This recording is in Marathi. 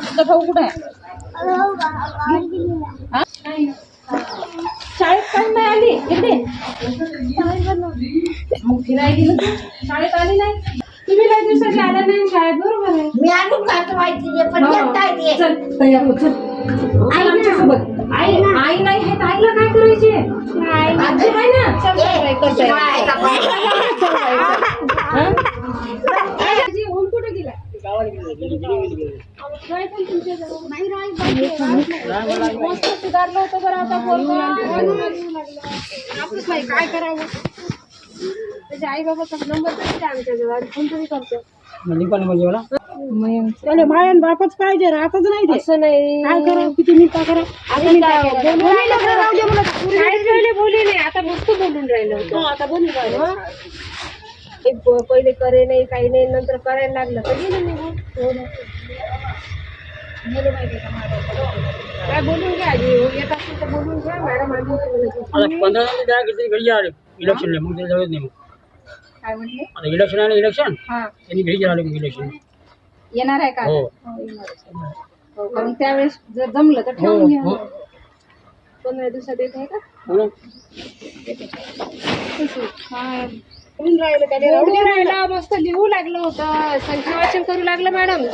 तुझा भाऊ कुठं आहे? हा? शाळेत काय नाही आली? इकडे. मग फिरायला शाळेत आली नाही? तुम्ही लय दिवसाची आल्या नाही शाळेत? बरोबर आहे. मी आणून खातो माहिती पण हो. चल तयार हो चल. आमच्यासोबत. आई आई नाही हे आईला काय करायचे? आजी आहे ना. चल कुठे गेला. पण तुमच्या जवळ? मस्त सुधारलं होतं बरं आता आपलंच नाही, काय करावं त्याच्या आई बाबाचा नंबर तरी फोन तरी करतो त्याला मायन बापच पाहिजे राहतच नाही ते असं नाही काय करा किती मी करा आता काय बोलून राहिलं राहिले बोली नाही आता मस्त बोलून राहिलं आता आता राहिलं हं? प- पहिले करे नाही काही नाही नंतर करायला लागलं. तर गेलं निघून हो काय बोलून घ्या आधी? येत असेल तर बोलून घ्या. मॅडम आधी पंधरा घरी आले. इलेक्शनला मग त्याला जाऊच नाही मग काय म्हणले? आता इलेक्शन इलेक्शन हा. त्यांनी घरी आले मग इलेक्शन येणार आहे का? हो. हो, येणार आहे. हो का? मग त्यावेळेस जर जमलं तर हो ठेवून घ्या. हो. पंधरा दिवसात येत आहे का? बोला. लिहून राहिलं त्याने. रडून राहिलं मस्त लिहू लागलं होतं. संख्या वाचन करू लागलं मॅडम.